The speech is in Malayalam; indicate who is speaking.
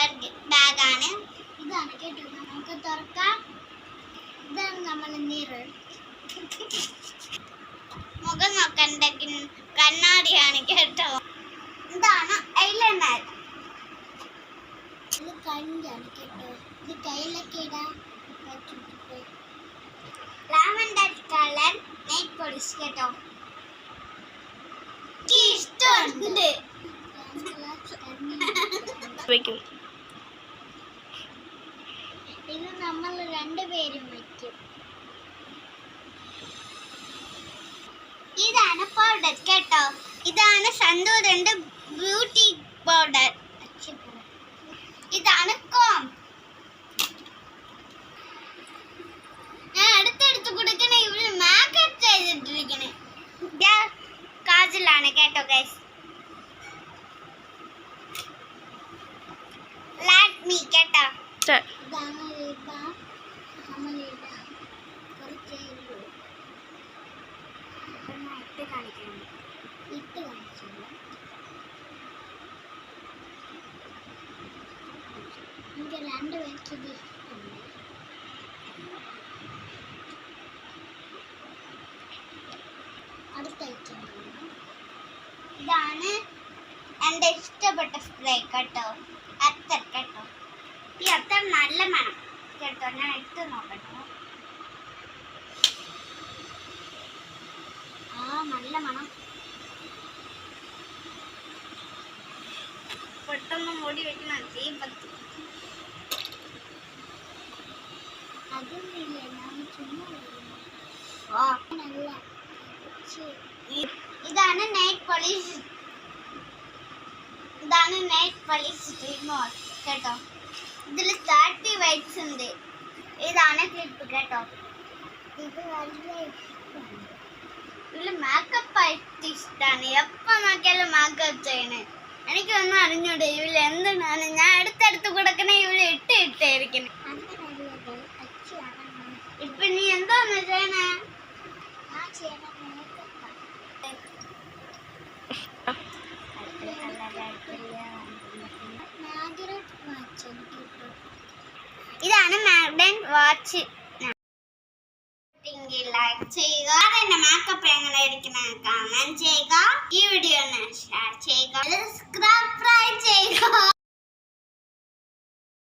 Speaker 1: കളർ ബാഗാണ്.
Speaker 2: ഇതാണ് കേട്ടോ. നമുക്ക് തുറക്കാം. ഇതാണ് നമ്മൾ മിറർ
Speaker 1: മുഖം നോക്കണ്ട കണ്ണാടിയാണ് കേട്ടോ. ഇതാണ് ഐലൈനർ
Speaker 2: ഇത് കണ്ടാണ് കേട്ടോ. ഇത് കയ്യിലൊക്കെ ഇടാൻ
Speaker 1: ലാവൻഡർ കളർ നെയിൽ പോളിഷ് കേട്ടോ. ഇഷ്ടമുണ്ട്.
Speaker 3: വയ്ക്കും.
Speaker 2: ഇത് നമ്മൾ രണ്ടുപേരും വയ്ക്കും.
Speaker 1: ഇതാണ് പൗഡർ കേട്ടോ. ഇതാണ് സന്തൂരന്റെ ബ്യൂട്ടി പൗഡർ ഇതാണ് കോം ഞാൻ അടുത്തെടുത്ത് കൊടുക്കണ ഇവിടെ മേക്കപ്പ് ചെയ്തിട്ടിരിക്കണേ. കാജലാണ് കേട്ടോ ഗൈസ് കേട്ടോ ഇട്ട് കാണിക്കണം.
Speaker 2: ഇട്ട് കാണിച്ചില്ല. എനിക്ക് രണ്ട് ഇത് ഇഷ്ടമുണ്ട് അടുത്ത ഐറ്റം
Speaker 1: ഇതാണ് എന്റെ ഇഷ്ടപ്പെട്ട സ്പ്രേ കേട്ടോ. അത്തർ കേട്ടോ. ഈ അത്തർ നല്ല മണം. കേട്ടോ ഞാൻ ഇട്ട് നോക്കട്ടോ ആ നല്ല മണം പെട്ടെന്ന് മൂടി വെക്കണം തീ പറ്റി
Speaker 2: അതൊന്നുമില്ല ഞാൻ ചുമ്മാ നല്ല
Speaker 1: ഇതാണ് നൈറ്റ് പോളിഷ് ഇതാണ് നൈറ്റ് പോളിഷ് റിമോട്ട് കേട്ടോ? ഇതിൽ തേർട്ടി വൈറ്റ്സ് ഉണ്ട്. ഇതാണ് ക്ലിപ്പ് കേട്ടോ?
Speaker 2: ഇത് നല്ല
Speaker 1: ഇതിൽ മേക്കപ്പ് ആയിട്ട് ഇഷ്ടമാണ് എപ്പോൾ നോക്കിയാലും മേക്കപ്പ് ചെയ്യണേ എനിക്കൊന്നും അറിഞ്ഞൂടെ ഇവൾ എന്താണ് ഞാൻ അടുത്തടുത്ത് കൊടുക്കണേ ഇവൾ ഇട്ട് ഇട്ടായിരിക്കണേ ഇപ്പൊ നീ എന്താന്ന് ചെയ്യണേ? ഇതാണ് മാഗ്ഡൻ വാച്ച്. ലൈക്ക് ചെയ്യുക അതെന്റെ മേക്കപ്പ് എങ്ങനെ ഇരിക്കുന്ന കമന്റ് ചെയ്യുക. ഈ വീഡിയോ ഷെയർ ചെയ്യുക. സബ്സ്ക്രൈബ് ചെയ്യുക.